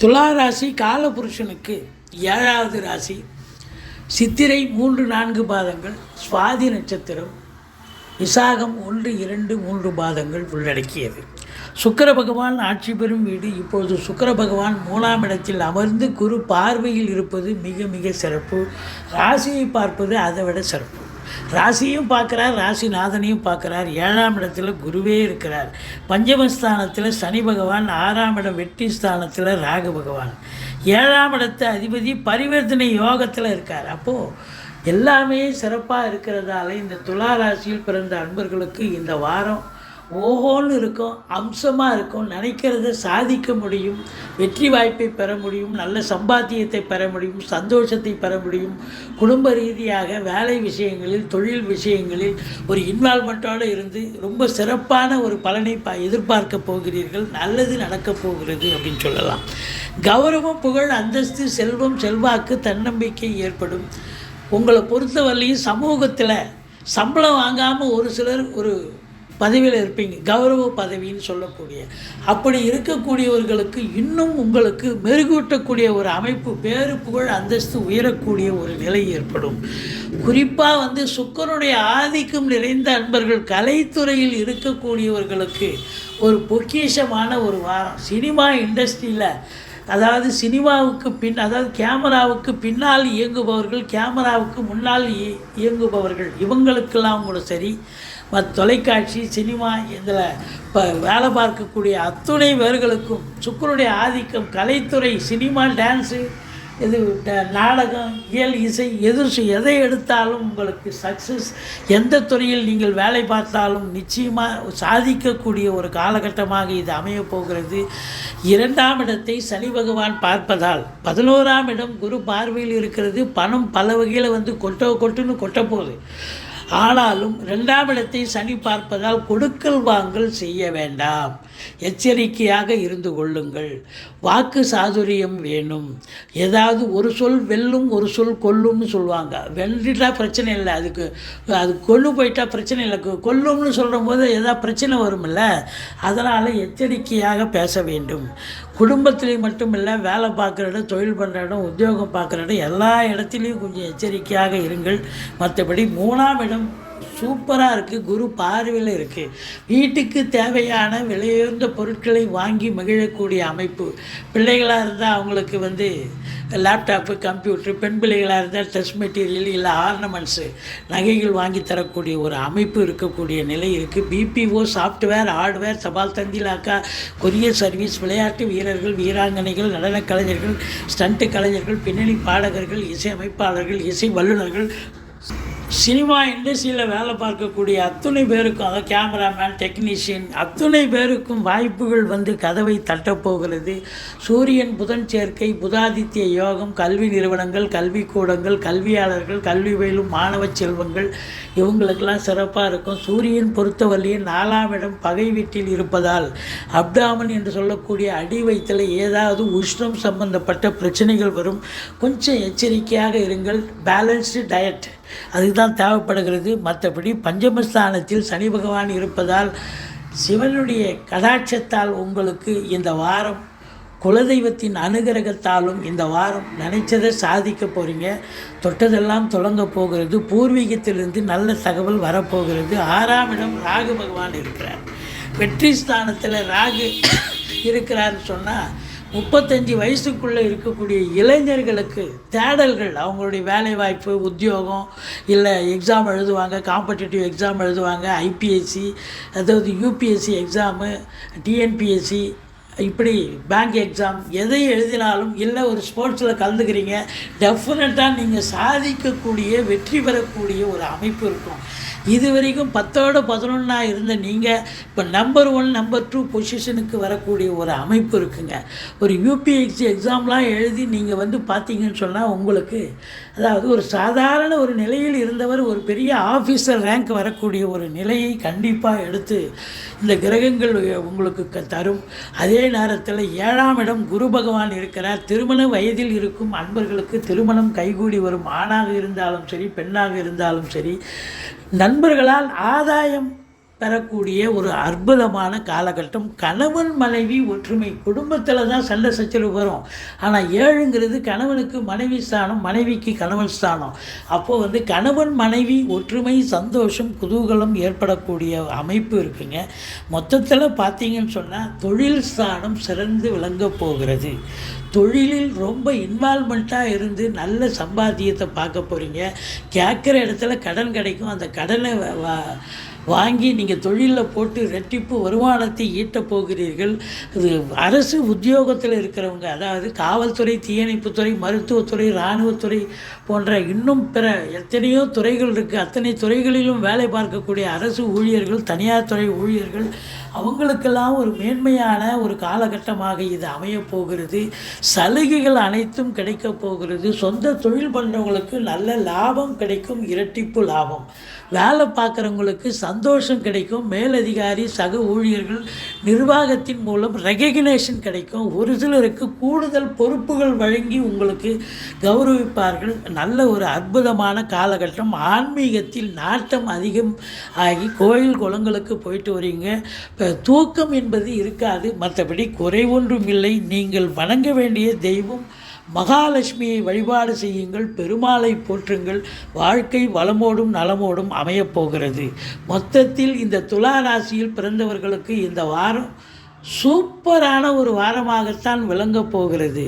துலா ராசி காலபுருஷனுக்கு ஏழாவது ராசி. சித்திரை மூன்று நான்கு பாதங்கள் சுவாதி நட்சத்திரம் விசாகம் ஒன்று இரண்டு மூன்று பாதங்கள் உள்ளடக்கியது. சுக்கர பகவான் ஆட்சி பெறும் வீடு. இப்பொழுது சுக்கர பகவான் மூணாம் இடத்தில் அமர்ந்து குரு பார்வையில் இருப்பது மிக மிக சிறப்பு. ராசியை பார்ப்பது அதை விட சிறப்பு. ராசியும் பார்க்குறார் ராசிநாதனையும் பார்க்குறார். ஏழாம் இடத்துல குருவே இருக்கிறார். பஞ்சமஸ்தானத்தில் சனி பகவான் ஆறாம் இடம் வெட்டி ஸ்தானத்தில் ராகு பகவான். ஏழாம் இடத்து அதிபதி பரிவர்த்தனை யோகத்தில் இருக்கார். அப்போது எல்லாமே சிறப்பாக இருக்கிறதால இந்த துலா ராசியில் பிறந்த அன்பர்களுக்கு இந்த வாரம் ஓஹோன்னு இருக்கும் அம்சமாக இருக்கும் நினைக்கிறத சாதிக்க முடியும் வெற்றி வாய்ப்பை பெற முடியும் நல்ல சம்பாத்தியத்தை பெற முடியும் சந்தோஷத்தை பெற முடியும். குடும்ப ரீதியாக வேலை விஷயங்களில் தொழில் விஷயங்களில் ஒரு இன்வால்மெண்ட்டோடு இருந்து ரொம்ப சிறப்பான ஒரு பலனை ப எதிர்பார்க்க போகிறீர்கள் நல்லது நடக்கப் போகிறது அப்படின்னு சொல்லலாம். கௌரவம் புகழ் அந்தஸ்து செல்வம் செல்வாக்கு தன்னம்பிக்கை ஏற்படும். உங்களை பொறுத்தவரையிலையும் சமூகத்தில் சம்பளம் வாங்காமல் ஒரு சிலர் ஒரு பதவியில் இருப்பீங்க. கௌரவ பதவின்னு சொல்லக்கூடிய. அப்படி இருக்கக்கூடியவர்களுக்கு இன்னும் உங்களுக்கு மெருகூட்டக்கூடிய ஒரு அமைப்பு பேரு புகழ் அந்தஸ்து உயரக்கூடிய ஒரு நிலை ஏற்படும். குறிப்பாக வந்து சுக்கரனுடைய ஆதிக்கம் நிறைந்த அன்பர்கள் கலைத்துறையில் இருக்கக்கூடியவர்களுக்கு ஒரு பொக்கிஷமான ஒரு வாரம். சினிமா இண்டஸ்ட்ரியில் அதாவது சினிமாவுக்கு பின் அதாவது கேமராவுக்கு பின்னால் இயங்குபவர்கள் கேமராவுக்கு முன்னால் இயங்குபவர்கள் இவங்களுக்கெல்லாம் கூட சரி மற்ற தொலைக்காட்சி சினிமா இதில் இப்போ வேலை பார்க்கக்கூடிய அத்துணை பேர்களுக்கும் சுக்கருடைய ஆதிக்கம் கலைத்துறை சினிமா டான்ஸு இது நாடகம் இயல் இசை எது எதை எடுத்தாலும் உங்களுக்கு சக்ஸஸ் எந்த துறையில் நீங்கள் வேலை பார்த்தாலும் நிச்சயமாக சாதிக்கக்கூடிய ஒரு காலகட்டமாக இது அமையப் போகிறது. இரண்டாம் இடத்தை சனி பகவான் பார்ப்பதால் பதினோராம் இடம் குரு பார்வையில் இருக்கிறது. பணம் பல வகையில் வந்து கொட்ட கொட்டுன்னு கொட்ட போகுது. ஆனாலும் ரெண்டாம் இடத்தை சனி பார்ப்பதால் கொடுக்கல் வாங்கல் செய்ய வேண்டாம். எச்சரிக்கையாக இருந்து கொள்ளுங்கள். வாக்கு சாதுரியம் வேணும். ஏதாவது ஒரு சொல் வெல்லும் ஒரு சொல் கொல்லும்னு சொல்லுவாங்க. வெல்லிட்டா பிரச்சனை இல்லை. அதுக்கு அது கொண்டு போயிட்டா பிரச்சனை இல்லை. கொல்லும்னு சொல்கிற போது ஏதாவது பிரச்சனை வரும்ல. அதனால் எச்சரிக்கையாக பேச வேண்டும். குடும்பத்திலையும் மட்டும் இல்லை வேலை பார்க்குற இடம் தொழில் பண்ணுற இடம் உத்தியோகம் பார்க்குற இடம் எல்லா இடத்துலையும் கொஞ்சம் எச்சரிக்கையாக இருங்கள். மற்றபடி மூணாம் இடம் சூப்பராக இருக்குது குரு பார்வையில் இருக்குது வீட்டுக்கு தேவையான விலையுயர்ந்த பொருட்களை வாங்கி மகிழக்கூடிய அமைப்பு. பிள்ளைகளாக இருந்தால் அவங்களுக்கு வந்து லேப்டாப்பு கம்ப்யூட்ரு பெண் பிள்ளைகளாக இருந்தால் ட்ரெஸ் மெட்டீரியல் இல்லை ஆர்னமெண்ட்ஸு நகைகள் வாங்கி தரக்கூடிய ஒரு அமைப்பு இருக்கக்கூடிய நிலை இருக்குது பிபிஓ சாஃப்ட்வேர் ஹார்ட்வேர் தபால் தந்திலாக்கா கொரியர் சர்வீஸ் விளையாட்டு வீரர்கள் வீராங்கனைகள் நடனக் கலைஞர்கள் ஸ்டண்ட்டு கலைஞர்கள் பின்னணி பாடகர்கள் இசை அமைப்பாளர்கள் இசை வல்லுநர்கள் சினிமா இண்டஸ்ட்ரியில் வேலை பார்க்கக்கூடிய அத்துணை பேருக்கும் அதாவது கேமராமேன் டெக்னீஷியன் அத்துணை பேருக்கும் வாய்ப்புகள் வந்து கதவை தட்டப்போகிறது. சூரியன் புதன் சேர்க்கை புதாதித்ய யோகம் கல்வி நிறுவனங்கள் கல்விக்கூடங்கள் கல்வியாளர்கள் கல்வி பயிலும் மாணவ செல்வங்கள் இவங்களுக்கெல்லாம் சிறப்பாக இருக்கும். சூரியன் பொறுத்தவரையும் நாலாம் இடம் பகை வீட்டில் இருப்பதால் அப்டாமன் என்று சொல்லக்கூடிய அடி வைத்தல ஏதாவது உஷ்ணம் சம்பந்தப்பட்ட பிரச்சனைகள் வரும். கொஞ்சம் எச்சரிக்கையாக இருங்கள். பேலன்ஸ்டு டயட் அதுதான் தேவைப்படுகிறது. மற்றபடி பஞ்சமஸ்தானத்தில் சனி பகவான் இருப்பதால் சிவனுடைய கடாட்சத்தால் உங்களுக்கு இந்த வாரம் குலதெய்வத்தின் அனுகிரகத்தாலும் இந்த வாரம் நினைச்சதை சாதிக்க போகிறீங்க தொட்டதெல்லாம் தொடங்க போகிறது. பூர்வீகத்திலிருந்து நல்ல தகவல் வரப்போகிறது. ஆறாம் இடம் ராகு பகவான் இருக்கிறார். வெற்றி ஸ்தானத்தில் ராகு இருக்கிறாருன்னு சொன்னால் முப்பத்தஞ்சு வயசுக்குள்ளே இருக்கக்கூடிய இளைஞர்களுக்கு தேடல்கள் அவங்களுடைய வேலைவாய்ப்பு உத்தியோகம் இல்லை எக்ஸாம் எழுதுவாங்க காம்படிட்டிவ் எக்ஸாம் எழுதுவாங்க ஐபிஎஸ்சி அதாவது யூபிஎஸ்சி எக்ஸாமு டிஎன்பிஎஸ்சி இப்படி பேங்க் எக்ஸாம் எதை எழுதினாலும் இல்லை ஒரு ஸ்போர்ட்ஸில் கலந்துக்கிறீங்க டெஃபினட்டாக நீங்கள் சாதிக்கக்கூடிய வெற்றி பெறக்கூடிய ஒரு அமைப்பு இருக்கும். இது வரைக்கும் பத்தோட பதினொன்றா இருந்த நீங்கள் இப்போ நம்பர் ஒன் நம்பர் டூ பொசிஷனுக்கு வரக்கூடிய ஒரு அமைப்பு இருக்குங்க. ஒரு யூபிஎஸ்சி எக்ஸாம்லாம் எழுதி நீங்கள் வந்து பார்த்தீங்கன்னு சொன்னால் உங்களுக்கு அதாவது ஒரு சாதாரண ஒரு நிலையில் இருந்தவர் ஒரு பெரிய ஆஃபீஸர் ரேங்க் வரக்கூடிய ஒரு நிலையை கண்டிப்பாக எடுத்து இந்த கிரகங்கள் உங்களுக்கு க- தரும். அதே நேரத்தில் ஏழாம் இடம் குரு பகவான் இருக்கிறார். திருமண வயதில் இருக்கும் அன்பர்களுக்கு திருமணம் கைகூடி வரும். ஆணாக இருந்தாலும் சரி பெண்ணாக இருந்தாலும் சரி நண்பர்களால் ஆதாயம் பெறக்கூடிய ஒரு அற்புதமான காலகட்டம். கணவன் மனைவி ஒற்றுமை. குடும்பத்தில் தான் சண்டை சச்சரவு வரும். ஆனால் ஏழுங்கிறது கணவனுக்கு மனைவி ஸ்தானம் மனைவிக்கு கணவன் ஸ்தானம். அப்போது வந்து கணவன் மனைவி ஒற்றுமை சந்தோஷம் குதூகலம் ஏற்படக்கூடிய அமைப்பு இருக்குங்க. மொத்தத்தில் பார்த்தீங்கன்னு சொன்னால் தொழில் ஸ்தானம் சிறந்து விளங்கப் போகிறது. தொழிலில் ரொம்ப இன்வால்மெண்ட்டாக இருந்து நல்ல சம்பாத்தியத்தை பார்க்க போகிறீங்க கேட்குற இடத்துல கடன் கிடைக்கும். அந்த கடனை வாங்கி நீங்கள் தொழிலில் போட்டு ரெட்டிப்பு வருமானத்தை ஈட்டப் போகிறீர்கள். இது அரசு உத்தியோகத்தில் இருக்கிறவங்க அதாவது காவல்துறை தீயணைப்புத்துறை மருத்துவத்துறை இராணுவத்துறை போன்ற இன்னும் பிற எத்தனையோ துறைகள் இருக்குது அத்தனை துறைகளிலும் வேலை பார்க்கக்கூடிய அரசு ஊழியர்கள் தனியார் துறை ஊழியர்கள் அவங்களுக்கெல்லாம் ஒரு மேன்மையான ஒரு காலகட்டமாக இது அமையப் போகிறது. சலுகைகள் அனைத்தும் கிடைக்கப் போகிறது. சொந்த தொழில் பண்ணுறவங்களுக்கு நல்ல லாபம் கிடைக்கும் இரட்டிப்பு லாபம். வேலை பார்க்குறவங்களுக்கு சந்தோஷம் கிடைக்கும். மேலதிகாரி சக ஊழியர்கள் நிர்வாகத்தின் மூலம் ரெகக்னேஷன் கிடைக்கும். ஒரு சிலருக்கு கூடுதல் பொறுப்புகள் வழங்கி உங்களுக்கு கௌரவிப்பார்கள். நல்ல ஒரு அற்புதமான காலகட்டம். ஆன்மீகத்தில் நாட்டம் அதிகம் ஆகி கோயில் குளங்களுக்கு போயிட்டு வரீங்க. இப்போ தூக்கம் என்பது இருக்காது. மற்றபடி குறை ஒன்றும் இல்லை. நீங்கள் வணங்க வேண்டிய தெய்வம் மகாலட்சுமியை வழிபாடு செய்யுங்கள் பெருமாளை போற்றுங்கள் வாழ்க்கை வளமோடும் நலமோடும் அமையப் போகிறது. மொத்தத்தில் இந்த துலா ராசியில் பிறந்தவர்களுக்கு இந்த வாரம் சூப்பரான ஒரு வாரமாகத்தான் விளங்கப் போகிறது.